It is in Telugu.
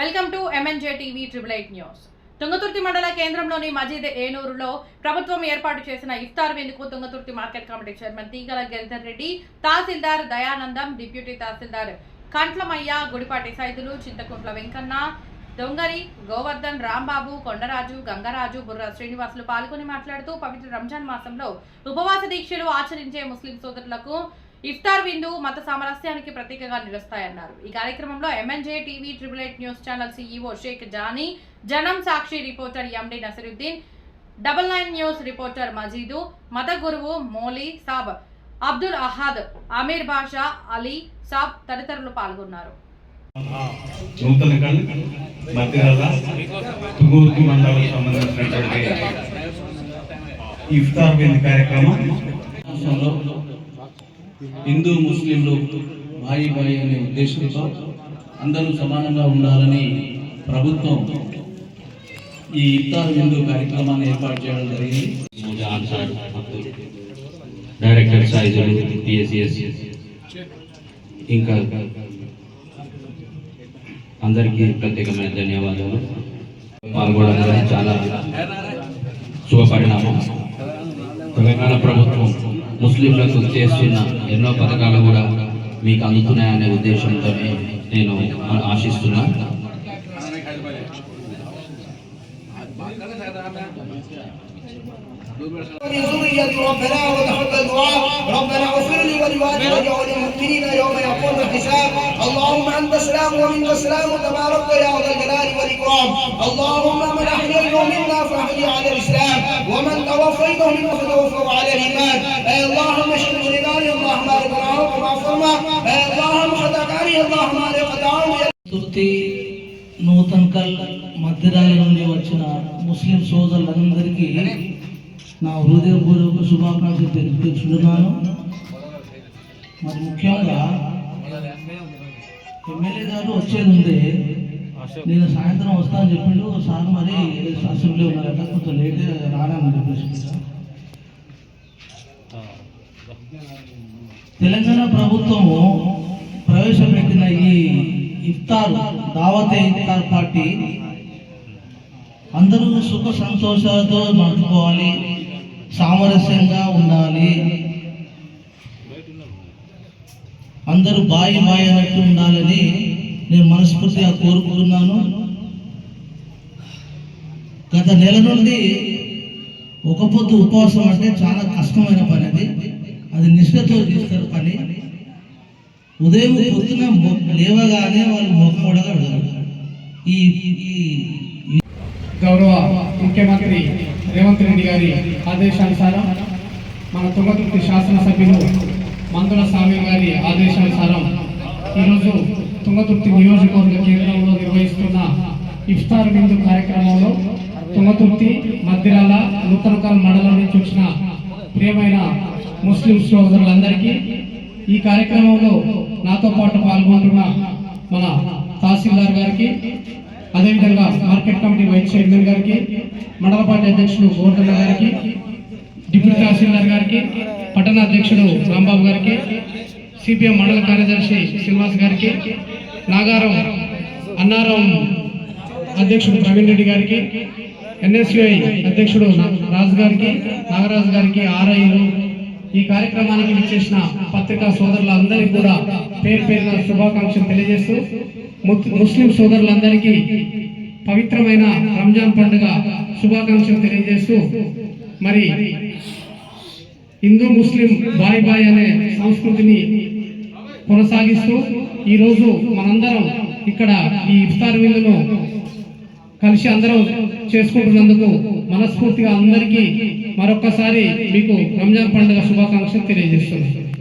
Welcome to MNJ TV triple eight news Tungaturthi మండల కేంద్రంలోని మజీద్ ఏనూరులో ప్రభుత్వం ఏర్పాటు చేసిన ఇఫ్తార్ విందుకు Tungaturthi market committee chairman Teegala Giridhar Reddy tahsildar Dayanandam deputy tahsildar Kantlamayya Gudipati Saidulu Chintakuntla Venkanna Dongari Govardhan Rambabu Kondaraju Gangaraju Burra Srinivasulu పాల్గొని మాట్లాడుతూ పవిత్ర రంజాన్ మాసంలో ఉపవాస దీక్షలు ఆచరించే ముస్లిం సోదరులకు ఇఫ్తార్ విందు మత సామరస్యానికి ప్రతీకగా నిలుస్తాయన్నారు. ఈ కార్యక్రమంలో MNJ TV triple eight news channel CEO Shaik Jani Janam Sakshi reporter MD Nasaruddin double nine news reporter మజీదు మత గురువు మోలీ సాబ్ అబ్దుల్ అహాద్ అమీర్ బాషా అలీ సాబ్ తదితరులు పాల్గొన్నారు. మధ్యరాల తుంగూర్తి మండలం సంబంధించినటువంటి ఇఫ్తార్ విందు కార్యక్రమం. హిందూ ముస్లింలు బాయి బాయి అనే ఉద్దేశంతో అందరూ సమానంగా ఉండాలని ప్రభుత్వం ఈ ఇఫ్తార్ హిందూ కార్యక్రమాన్ని ఏర్పాటు చేయడం జరిగింది. డైరెక్టర్ సాయిజులు ఇంకా అందరికీ ప్రత్యేకమైన ధన్యవాదాలు. పాల్గొనడం చాలా శుభపరిణామం. తెలంగాణ ప్రభుత్వం ముస్లింలకు చేస్తున్న ఎన్నో పథకాలు కూడా మీకు అందుతున్నాయనే ఉద్దేశంతోనే నేను ఆశిస్తున్నాను ذرية ربنا وتقبل دعاء ربنا اغفر لي ولوالدي وللمؤمنين يوم يقوم الحساب اللهم انت السلام ومنك السلام تبارك يا ذا الجلال والاكرام اللهم من احييته منا فاحيي على الاسلام ومن توفيته منا فتوفه على الايمان اي اللهم اشهد بلداني اللهم بارك لهم وما فرما اي اللهم خطاكاري اللهم بارك لهم తుర్తి నూతన్కల్ మధ్యరాయి నుండి వచ్చిన ముస్లిం సోదరులందరికీ నా హృదయపూర్వక శుభాకాంక్షలు తెలియజేస్తున్నాను మరి ముఖ్యంగా ఎమ్మెల్యే గారు వచ్చేది ఉంది నేను సాయంత్రం వస్తానని చెప్పిండు సార్ మరి అసెంబ్లీ ఉన్నారట కొంచెం లేట్ రానని చెప్పేసి తెలంగాణ ప్రభుత్వము ప్రవేశపెట్టిన ఈ ఇఫ్తార్ దావతే ఇఫ్తార్ పార్టీ అందరూ సుఖ సంతోషాలతో నడుచుకోవాలి సామరస్యంగా ఉండాలి. అందరూ బాయి బాయి అన్నట్టు ఉండాలని నేను మనస్ఫూర్తిగా కోరుకుంటున్నాను. గత నెల నుండి ఒక పొద్దు ఉపవాసం అంటే చాలా కష్టమైన పని అది. అది నిష్ఠతో చేస్తారు పని. ఉదయం పొద్దున లేవగానే వాళ్ళు మొక్క ఉడగడతారు ఈ ఈ గౌరవ ముఖ్యమంత్రి రేవంత్ రెడ్డి గారి ఆదేశానుసారం మన తుంగతుర్తి శాసనసభ్యులు మందుల స్వామి గారి ఆదేశానుసారం ఈరోజు తుంగతుర్తి నియోజకవర్గ కేంద్రంలో నిర్వహిస్తున్న ఇఫ్తార్ విందు కార్యక్రమంలో తుంగతుర్తి మద్దిరాల నూతనకల్ మండలం నుంచి వచ్చిన ప్రియమైన ముస్లిం సోదరులందరికీ ఈ కార్యక్రమంలో నాతో పాటు పాల్గొంటున్న మన తహసీల్దార్ గారికి అదేవిధంగా మార్కెట్ కమిటీ వైస్ చైర్మన్ గారికి మండల పార్టీ అధ్యక్షుడు గోవర్ధన్ గారికి డిప్యూటీ తహసీల్దార్ గారికి పట్టణ అధ్యక్షుడు రాంబాబు గారికి సిపిఎం మండల కార్యదర్శి శ్రీనివాస్ గారికి నాగారం అన్నారం అధ్యక్షుడు ప్రవీణ్ రెడ్డి గారికి ఎన్ఎస్యుఐ అధ్యక్షుడు రాజు గారికి నాగరాజు గారికి ఆర్ఐలు ఈ కార్యక్రమానికి విచ్చేసిన పత్రికా సోదరులందరికీ కూడా పేరు పేరున శుభాకాంక్షలు తెలియజేస్తూ ముస్లిం సోదరులందరికీ పవిత్రమైన రంజాన్ పండుగ శుభాకాంక్షలు తెలియజేస్తూ మరి హిందూ ముస్లిం బాయ్ బాయ్ అనే సంస్కృతిని కొనసాగిస్తూ ఈరోజు మనందరం ఇక్కడ ఈ ఇఫ్తార్ విందును కలిసి అందరం చేసుకుంటున్నందుకు మనస్ఫూర్తిగా అందరికీ మరొక్కసారి మీకు రంజాన్ పండుగ శుభాకాంక్షలు తెలియజేస్తున్నాను.